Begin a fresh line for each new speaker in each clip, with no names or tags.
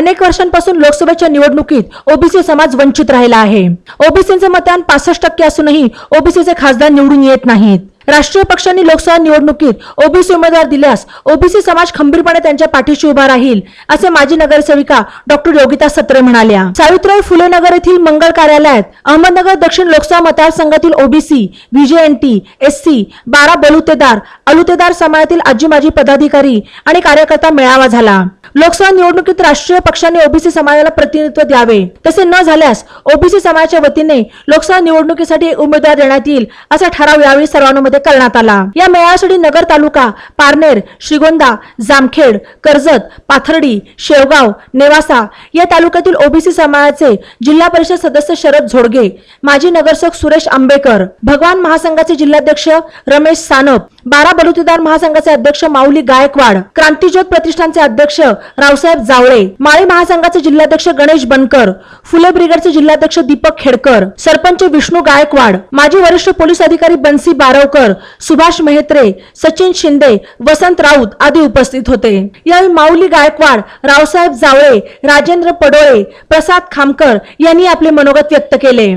अनेक वर्षांपासून लोकसभेच्या निवडणुकीत ओबीसी समाज वंचित राहिला आहे. ओबीसीचे मतदान पासष्ट टक्के असूनही ओबीसीचे खासदार निवडून येत नाहीत. राष्ट्रीय पक्षांनी लोकसभा निवडणुकीत ओबीसी उमेदवार दिल्यास ओबीसी समाज खंबीरपणे त्यांच्या पाठीशी उभा राहील असे माजी नगरसेविका डॉक्टर योगिता सत्रे म्हणाल्या. सावित्रीबाई फुले नगर येथील मंगळ कार्यालयात अहमदनगर दक्षिण लोकसभा मतदारसंघातील ओबीसी व्हीजेएनटी एससी बारा बलुतेदार अलुतेदार समाजातील आजी माजी पदाधिकारी आणि कार्यकर्ता मेळावा झाला. लोकसभा निवडणुकीत राष्ट्रीय पक्षांनी ओबीसी समाजाला प्रतिनिधित्व द्यावे. तसे न झाल्यास ओबीसी समाजाच्या वतीने लोकसभा निवडणुकीसाठी उमेदवार देण्यात येईल असा ठराव यावेळी मध्ये करण्यात आला. या मेळाव्यासाठी नगर तालुका पारनेर श्रीगोंदा जामखेड कर्जत पाथर्डी शेवगाव नेवासा या तालुक्यातील ओबीसी समाजाचे जिल्हा परिषद सदस्य शरद झोडगे माजी नगरसेवक सुरेश आंबेकर भगवान महासंघाचे जिल्हाध्यक्ष रमेश सानप बारा बलुतेदार महासंघाचे अध्यक्ष माऊली गायकवाड क्रांतीज्योत प्रतिष्ठानचे अध्यक्ष रावसाहेब जावळे माळी महासंघाचे जिल्हाध्यक्ष गणेश बनकर फुले ब्रिगेडचे जिल्हाध्यक्ष दीपक खेडकर सरपंच विष्णू गायकवाड माजी वरिष्ठ पोलीस अधिकारी बन्सी बारवकर आंबेडकर सुभाष मेहत्रे सचिन शिंदे वसंत राऊत आदी उपस्थित होते. यावेळी माऊली गायकवाड रावसाहेब जावळे राजेंद्र पडोळे प्रसाद खामकर यांनी आपले मनोगत व्यक्त केले.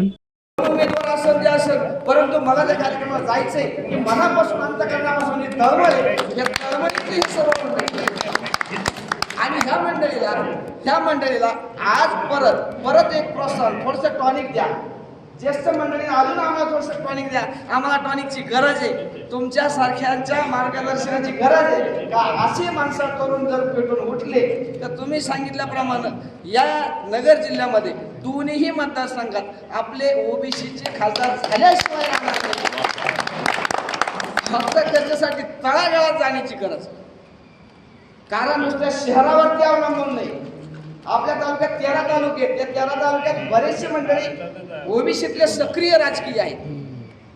परंतु मला त्या कार्यक्रमात जायचंय. की मनापासून अंतकरणापासून ही तळमळ आहे. या तळमळीतली ही सर्व मंडळी आणि ह्या मंडळीला ह्या मंडळीला आज परत परत एक प्रोत्साहन थोडंसं टॉनिक द्या. ज्येष्ठ मंडळी अजून आम्हाला थोडंसं टॉनिक द्या. आम्हाला टॉनिकची गरज आहे. तुमच्या सारख्यांच्या मार्गदर्शनाची गरज आहे. का असे माणसं करून जर पेटून उठले तर तुम्ही सांगितल्याप्रमाणे या नगर जिल्ह्यामध्ये दोन्हीही मतदारसंघात आपले ओबीसीचे खासदार झाल्याशिवाय फक्त त्याच्यासाठी तळागाळात जाण्याची गरज. आहे. कारण नुसत्या शहरावरती अवलंबून नाही. आपल्या तालुक्यात तेरा तालुके आहेत. त्या तेरा तालुक्यात बरेचसे मंडळी ओबीसीतले सक्रिय राजकीय आहेत.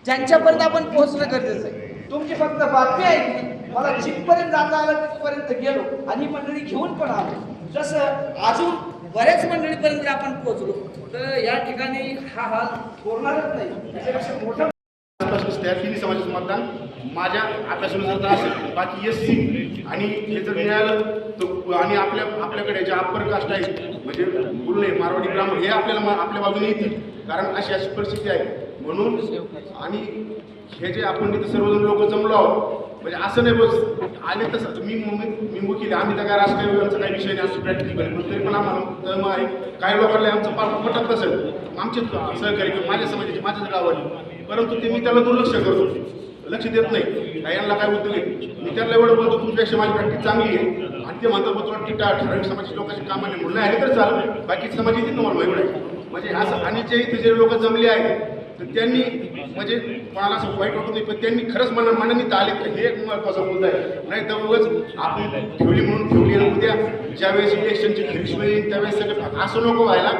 ज्यांच्यापर्यंत आपण पोहोचणं गरजेचं आहे. तुमची फक्त बातमी ऐकली मला जिथपर्यंत जाता आलं तिथपर्यंत गेलो आणि ही मंडळी घेऊन पण आलो. जसं अजून बऱ्याच मंडळीपर्यंत आपण पोहोचलो. तर या ठिकाणी हा हाल होणारच नाही. त्याच्यापेक्षा मोठा
समाजाचं मतदान. माझ्या अभ्यासानुसार तर असेल. बाकी एस सी आणि हे जर मिळालं तर आणि आपल्या आपल्याकडे ज्या अप्पर कास्ट आहे म्हणजे बोलणे मारवाडी ब्राह्मण हे आपल्याला आपल्या बाजूने येतील. कारण अशी अशी परिस्थिती आहे. म्हणून आणि हे जे आपण तिथे सर्वजण लोक जमलो आहोत म्हणजे असं नाही बस आले तसं मी मी मी वकील आम्ही तर काय राजकीय व्यवहाराचा काही विषय नाही असं प्रॅक्टिकल पण तरी पण आम्हाला आहे. काही लोकांना आमचं पाठ पटत नसेल. आमचे सहकारी किंवा माझ्या समाजाचे माझ्याच गावाले परंतु ते मी त्याला दुर्लक्ष करतो लक्ष देत नाही. काय यांना काय उद्योग आहे मी? त्यांना एवढं बोलतो तुमच्यापेक्षा माझी प्रॅक्टिस चांगली आहे. आणि ते म्हणतात तुला टिटा ठराविक लोकांची कामं कामाने म्हणून आले तर चाल. बाकी समाजाची येतील तुम्हाला एवढं. आहे म्हणजे असं आणि जे इथे जे लोक जमले आहेत. तर त्यांनी म्हणजे कोणाला असं वाईट वाटत नाही पण त्यांनी खरंच मना मनाने आले तर हे एक महत्त्वाचा मुद्दा आहे. नाही तर उगाच आपण ठेवली म्हणून ठेवली उद्या ज्यावेळेस इलेक्शनची खरीच वेळ येईल त्यावेळेस सगळं असं नको व्हायला.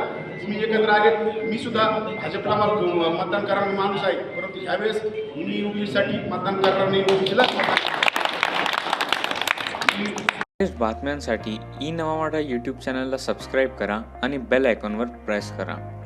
तुम्ही एकत्र आले मी सुद्धा भाजपला मत- मतदान करणारा माणूस आहे. परंतु ह्यावेळेस मी युपीसाठी मतदान करणार नाही युपीलाच
बातम्यांसाठी ई नवा यूट्यूब चॅनलला सबस्क्राईब करा आणि बेल आयकॉनवर प्रेस करा.